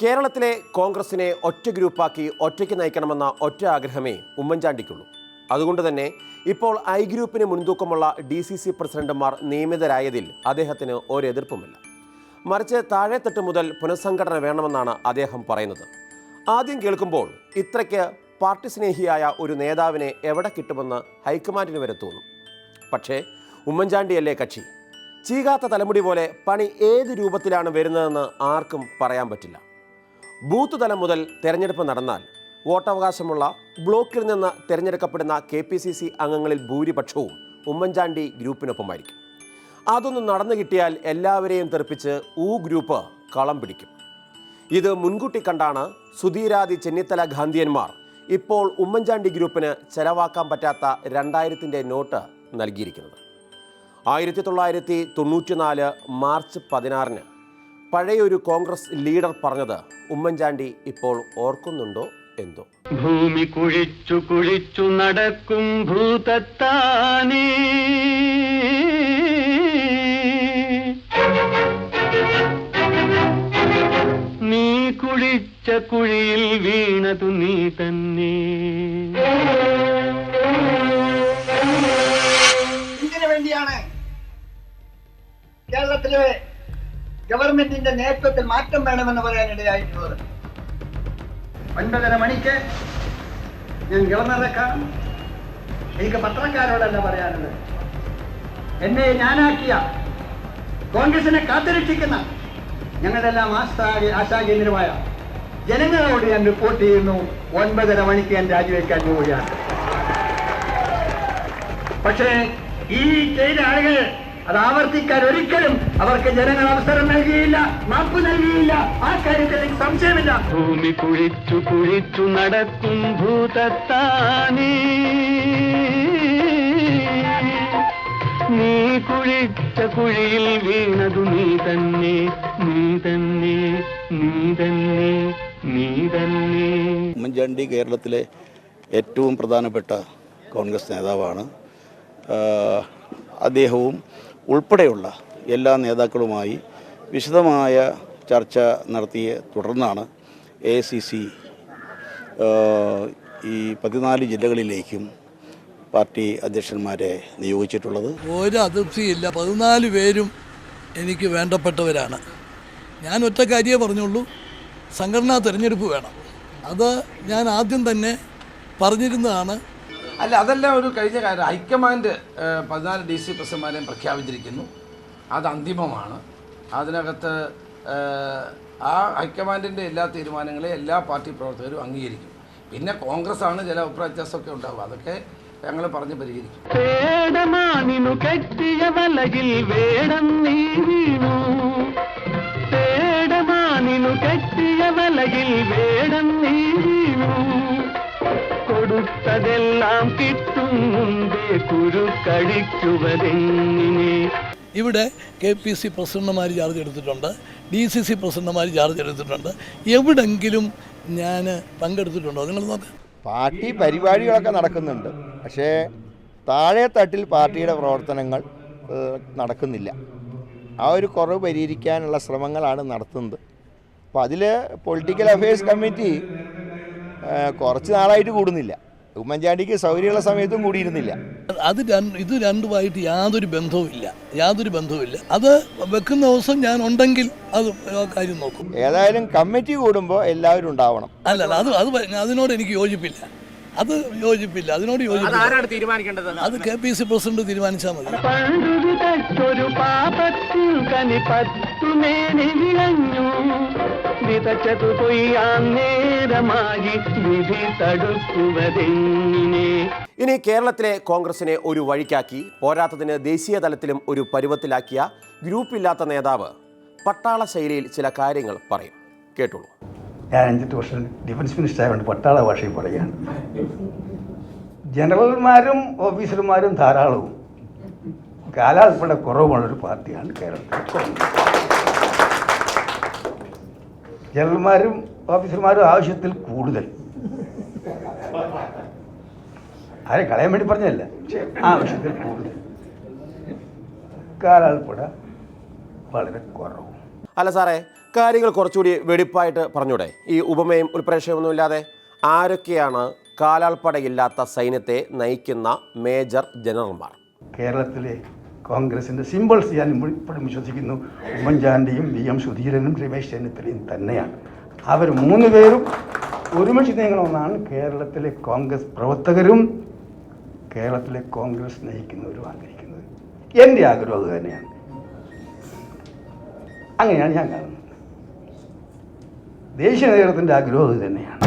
കേരളത്തിലെ കോൺഗ്രസിനെ ഒറ്റ ഗ്രൂപ്പാക്കി ഒറ്റയ്ക്ക് നയിക്കണമെന്ന ഒറ്റ ആഗ്രഹമേ ഉമ്മൻചാണ്ടിക്കുള്ളൂ. അതുകൊണ്ട് തന്നെ ഇപ്പോൾ ഐ ഗ്രൂപ്പിന് മുൻതൂക്കമുള്ള ഡി സി സി പ്രസിഡന്റുമാർ നിയമിതരായതിൽ അദ്ദേഹത്തിന് ഒരെതിർപ്പുമില്ല. മറിച്ച് താഴെത്തട്ട് മുതൽ പുനഃസംഘടന വേണമെന്നാണ് അദ്ദേഹം പറയുന്നത്. ആദ്യം കേൾക്കുമ്പോൾ ഇത്രയ്ക്ക് പാർട്ടി സ്നേഹിയായ ഒരു നേതാവിനെ എവിടെ കിട്ടുമെന്ന് ഹൈക്കമാൻഡിന് വരെ തോന്നും. പക്ഷേ ഉമ്മൻചാണ്ടിയല്ലേ കക്ഷി? ചീകാത്ത തലമുടി പോലെ പണി ഏത് രൂപത്തിലാണ് വരുന്നതെന്ന് ആർക്കും പറയാൻ പറ്റില്ല. ബൂത്ത് തലം മുതൽ തെരഞ്ഞെടുപ്പ് നടന്നാൽ വോട്ടവകാശമുള്ള ബ്ലോക്കിൽ നിന്ന് തിരഞ്ഞെടുക്കപ്പെടുന്ന കെ പി സി സി അംഗങ്ങളിൽ ഭൂരിപക്ഷവും ഉമ്മൻചാണ്ടി ഗ്രൂപ്പിനൊപ്പമായിരിക്കും. അതൊന്നും നടന്നു കിട്ടിയാൽ എല്ലാവരെയും തെറിപ്പിച്ച് ഊ ഗ്രൂപ്പ് കളം പിടിക്കും. ഇത് മുൻകൂട്ടി കണ്ടാണ് സുധീരാദി ചെന്നിത്തല ഗാന്ധിയന്മാർ ഇപ്പോൾ ഉമ്മൻചാണ്ടി ഗ്രൂപ്പിന് ചെലവാക്കാൻ പറ്റാത്ത രണ്ടായിരത്തിന്റെ നോട്ട് നൽകിയിരിക്കുന്നത്. ആയിരത്തി തൊള്ളായിരത്തി തൊണ്ണൂറ്റിനാല് മാർച്ച് പതിനാറിന് പഴയൊരു കോൺഗ്രസ് ലീഡർ പറഞ്ഞത് ഉമ്മൻചാണ്ടി ഇപ്പോൾ ഓർക്കുന്നുണ്ടോ എന്തോ? ഭൂമി കുഴിച്ചു കുഴിച്ചു നടക്കും ഭൂതത്താനേ. നീ കുഴിച്ച കുഴിയിൽ വീണതു നീ തന്നെ. എന്തിനു വേണ്ടിയാണ് കേരളത്തിലെ ഗവൺമെന്റിന്റെ നേതൃത്വത്തിൽ മാറ്റം വേണമെന്ന് പറയാനിടയായിട്ടുള്ളത്. ഒൻപതര മണിക്ക് ഞാൻ ഗവർണറെ കാണും എനിക്ക് പത്രക്കാരോടല്ല പറയാനുള്ളത്. എന്നെ ഞാനാക്കിയ കോൺഗ്രസിനെ കാത്തുരക്ഷിക്കുന്ന ഞങ്ങളുടെല്ലാം ആസ്ഥാ ആശാകേന്ദ്രമായ ജനങ്ങളോട് ഞാൻ റിപ്പോർട്ട് ചെയ്യുന്നു. ഒൻപതര മണിക്ക് ഞാൻ രാജിവെക്കാൻ പോവുകയാണ്. പക്ഷേ ഈ ചെയ്ത ആളുകൾ അത് ആവർത്തിക്കാൻ ഒരിക്കലും അവർക്ക് ജനങ്ങൾ അവസരം നൽകിയില്ല മാപ്പ് നൽകിയില്ല. ആ കാര്യത്തിൽ എനിക്ക് സംശയമില്ല. ഭൂമി കുഴിച്ചു കുഴിച്ചു നടക്കും ഭൂതത്താനേ. നീ കുഴിച്ച കുഴിയിൽ വീണതു നീ തന്നെ നീ തന്നെ നീ തന്നെ നീ തന്നെ. ഉമ്മൻചാണ്ടി കേരളത്തിലെ ഏറ്റവും പ്രധാനപ്പെട്ട കോൺഗ്രസ് നേതാവാണ്. അദ്ദേഹവും ഉൾപ്പെടെയുള്ള എല്ലാ നേതാക്കളുമായി വിശദമായ ചർച്ച നടത്തിയ തുടർന്നാണ് എ സി സി ഈ പതിനാല് ജില്ലകളിലേക്കും പാർട്ടി അധ്യക്ഷന്മാരെ നിയോഗിച്ചിട്ടുള്ളത്. ഒരു അതൃപ്തിയില്ല പതിനാല് പേരും എനിക്ക് വേണ്ടപ്പെട്ടവരാണ്. ഞാൻ ഒറ്റ കാര്യമേ പറഞ്ഞുള്ളൂ. സംഘടനാ തിരഞ്ഞെടുപ്പ് വേണം. അത് ഞാൻ ആദ്യം തന്നെ പറഞ്ഞിരുന്നതാണ്. അല്ല അതെല്ലാം ഒരു കഴിഞ്ഞ കാര്യം. ഹൈക്കമാൻഡ് പതിനാല് ഡി സി പ്രസിഡന്മാരെയും പ്രഖ്യാപിച്ചിരിക്കുന്നു. അത് അന്തിമമാണ്. അതിനകത്ത് ആ ഹൈക്കമാൻഡിന്റെ എല്ലാ തീരുമാനങ്ങളെയും എല്ലാ പാർട്ടി പ്രവർത്തകരും അംഗീകരിക്കും. പിന്നെ കോൺഗ്രസ് ആണ് ചില അഭിപ്രായ വ്യത്യാസമൊക്കെ ഉണ്ടാവുക. അതൊക്കെ ഞങ്ങൾ പറഞ്ഞ് പരിഹരിക്കും. പേടമാനിനു കെട്ടിയ വലയിൽ വേടം നീ വീണു കെട്ടിയ വലയിൽ വേടം നീ വീണു കൊടുത്തതെല്ലാം കിട്ടും മുമ്പേ ഇവിടെ കെ പി സി പ്രസിഡന്റുമാർ ചാർജ് എടുത്തിട്ടുണ്ട് ഡി സി സി പ്രസിഡന്റുമാർ ചാർജ് എടുത്തിട്ടുണ്ട്. എവിടെങ്കിലും ഞാൻ പങ്കെടുത്തിട്ടുണ്ടോ? നിങ്ങൾ നോക്ക്. പാർട്ടി പരിപാടികളൊക്കെ നടക്കുന്നുണ്ട്. പക്ഷേ താഴെ തട്ടിൽ പാർട്ടിയുടെ പ്രവർത്തനങ്ങൾ നടക്കുന്നില്ല. ആ ഒരു കുറവ് പരിഹരിക്കാനുള്ള ശ്രമങ്ങളാണ് നടത്തുന്നത്. അപ്പോൾ അതിൽ പൊളിറ്റിക്കൽ അഫയേഴ്സ് കമ്മിറ്റി കുറച്ച് നാളായിട്ട് കൂടുന്നില്ല. ഉമ്മൻചാണ്ടിക്ക് സൗകര്യമുള്ള സമയത്തും കൂടിയിരുന്നില്ല. അത് ഇത് രണ്ടുമായിട്ട് യാതൊരു ബന്ധവുമില്ല. യാതൊരു ബന്ധവുമില്ല. അത് വെക്കുന്ന ദിവസം ഞാൻ ഉണ്ടെങ്കിൽ അത് കാര്യം നോക്കും. ഏതായാലും കമ്മിറ്റി കൂടുമ്പോൾ എല്ലാവരും ഉണ്ടാവണം. അല്ല അത് അത് അതിനോട് എനിക്ക് യോജിപ്പില്ല. അത് യോജിപ്പില്ല. അതിനോട് യോജിപ്പില്ല. തീരുമാനിക്കേണ്ടത്? അത് കെ പി സി പ്രസിഡന്റ് തീരുമാനിച്ചാൽ മതി. വിതച്ചതു കൊയ്യാൻ നേരമായി വിധി തടുക്കുവതെങ്ങിനെ ഇനി കേരളത്തിലെ കോൺഗ്രസിനെ ഒരു വഴിക്കാക്കി പോരാത്തതിന് ദേശീയ തലത്തിലും ഒരു പരുവത്തിലാക്കിയ ഗ്രൂപ്പില്ലാത്ത നേതാവ് പട്ടാള ശൈലിയിൽ ചില കാര്യങ്ങൾ പറയും. കേട്ടോളൂ. ഞാൻ അഞ്ചെട്ട് വർഷം ഡിഫൻസ് മിനിസ്റ്റർ ആയതുകൊണ്ട് പട്ടാള ഭാഷയിൽ പറയുകയാണ്. ജനറൽമാരും ഓഫീസർമാരും ധാരാളവും കാലാൾപ്പെടെ കുറവുമുള്ളൊരു പാർട്ടിയാണ് കേരളത്തിൽ ജനറൽമാരും ഓഫീസർമാരും ആവശ്യത്തിൽ കൂടുതൽ. ആരെ കളയാൻ വേണ്ടി പറഞ്ഞതല്ല? ആവശ്യത്തിൽ കൂടുതൽ. കാലാൾപ്പെടെ വളരെ കുറവും. അല്ല സാറേ കാര്യങ്ങൾ കുറച്ചുകൂടി വെടിപ്പായിട്ട് പറഞ്ഞൂടെ? ഈ ഉപമയും ഉൾപ്രേക്ഷയൊന്നുമില്ലാതെ ആരൊക്കെയാണ് കാലാൾപ്പടയില്ലാത്ത സൈന്യത്തെ നയിക്കുന്ന മേജർ ജനറൽമാർ? കേരളത്തിലെ കോൺഗ്രസിന്റെ സിമ്പിൾസ് ഞാൻ ഇപ്പോഴും വിശ്വസിക്കുന്നു. ഉമ്മൻചാണ്ടിയും വി എം സുധീരനും രമേശ് ചെന്നിത്തലയും തന്നെയാണ്. അവർ മൂന്ന് പേരും ഒരുമിച്ച് നീങ്ങണമെന്നാണ് കേരളത്തിലെ കോൺഗ്രസ് പ്രവർത്തകരും കേരളത്തിലെ കോൺഗ്രസ് നയിക്കുന്നവരും ആഗ്രഹിക്കുന്നത്. എന്റെ ആഗ്രഹം അത് തന്നെയാണ്. അങ്ങനെയാണ് ഞാൻ കാണുന്നത്. ദേശീയ നേതൃത്വത്തിന്റെ ആഗ്രഹം അത് തന്നെയാണ്.